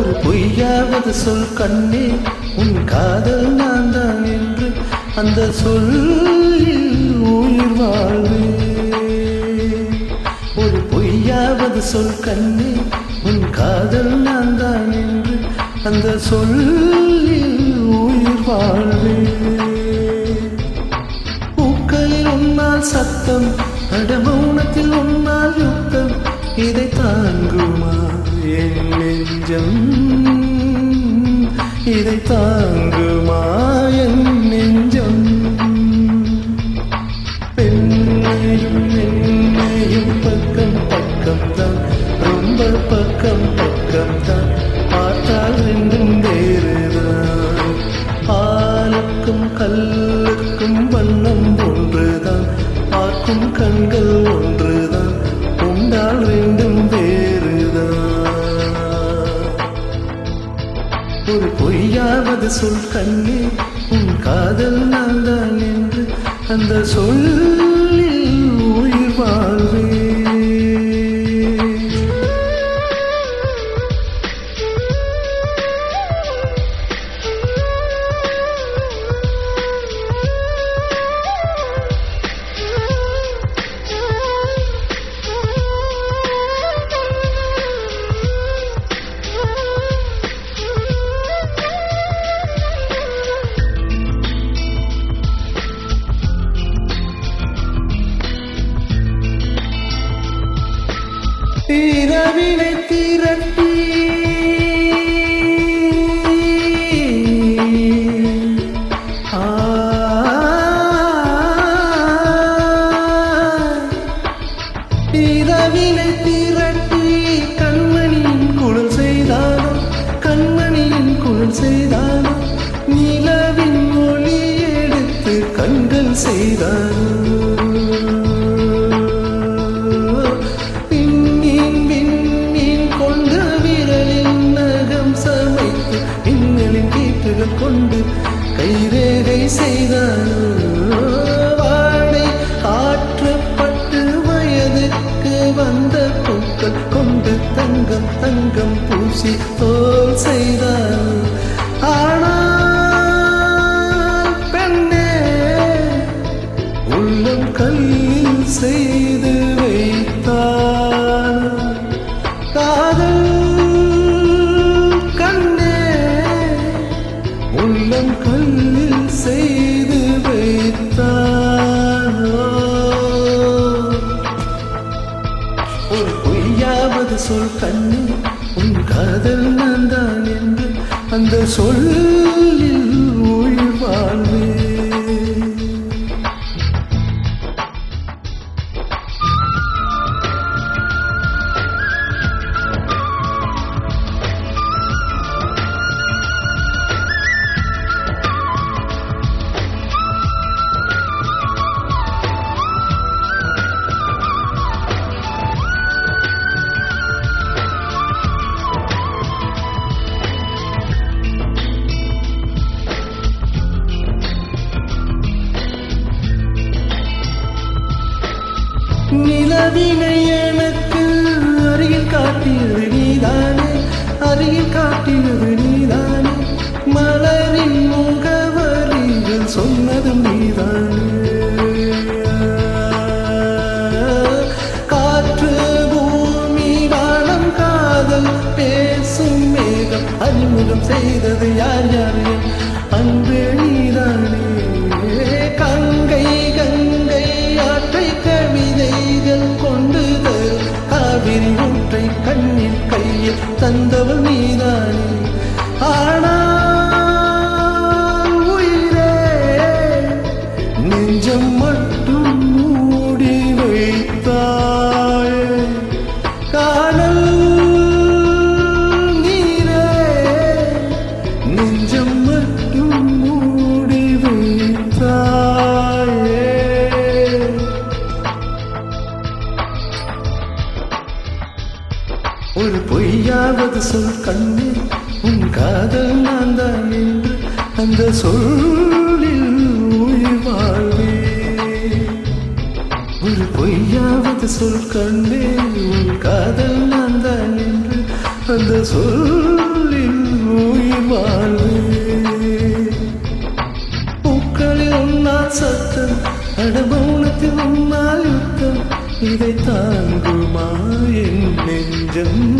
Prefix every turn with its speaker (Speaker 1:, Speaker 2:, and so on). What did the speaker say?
Speaker 1: ஒரு பொய்யாவது சொல் கண்ணே உன் காதல் நான் தான் என்று அந்த சொல்லில் உயிர் வாழ்வே. ஒரு பொய்யாவது சொல் கண்ணே உன் காதல் நான் தான் என்று அந்த சொல்லில் உயிர் வாழ்வே. பூக்களில் உன்னால் சத்தம் அடமௌனத்தில் உன்னால் யுத்தம் இதை தாங்குமா? என் நெஞ்சம்? இதை தாங்குமா என் நெஞ்சம்? பெண்ணையும் என்னையும் பக்கம் பக்கம் தான். ரொம்ப பக்கம் பக்கம் தான். பார்த்தால் ரெண்டும் வேறுதான் ஆளுக்கும் கல்லுக்கும் வண்ணம் ஒன்றுதான். பார்க்கும் கண்கள் ஒன்றுதான். உண்டால் பொய்யாவது சொல் கண்ணே உன் காதல் நான் தான் என்று அந்த சொல் இரவினை திரட்டி. ஆ, இரவினை திரட்டி கண்மணியின் குழல் செய்தானோ கண்மணியின் குழல் தானோ நிலவின் மொழி எடுத்து கண்கள் செய்தானோ தங்கம் பூசி தோல் செய்தால் ஆனால் பெண்ணே உள்ளம் கல்லில் செய்து வைத்தார் காதல் கண்ணே உள்ளம் கல்லில் செய்து வைத்தார் ஒரு பொய்யாவது சொல் கண்ணு. உன் காதல் நான் தான் என்று அந்த சொல்லில் உயிர் வாழ்வே நிலவினை எனக்கு அருகில் காட்டியது நீதானே அருகில் காட்டியது நீதானே. மலரின் முகவரிகள் சொன்னதும் நீதானே. காற்று பூமி வானம் காதல் பேசும் மேகம் அறிமுகம் செய்தது யார் யார் என் காவிரி ஊற்றை கண்ணில் கையில் தந்தவள் நீதானே. ஆனா உயிரே நெஞ்சம் மட்டும் ஒரு பொய்யாவது சொல் கண்ணீர் உன் காதல் நான் தான் என்று அந்த சொல்லில் உயிர் வாழ்வே ஒரு பொய்யாவது சொல் கண்ணீர் உன் காதல் நான் தான் என்று அந்த சொல்லில் உயிர் வாழ்வே பூக்களில் ஒன்னா சத்தம் அடமௌனத்தில் உன்னால் யுத்தம் இதை தாங்கும் rừng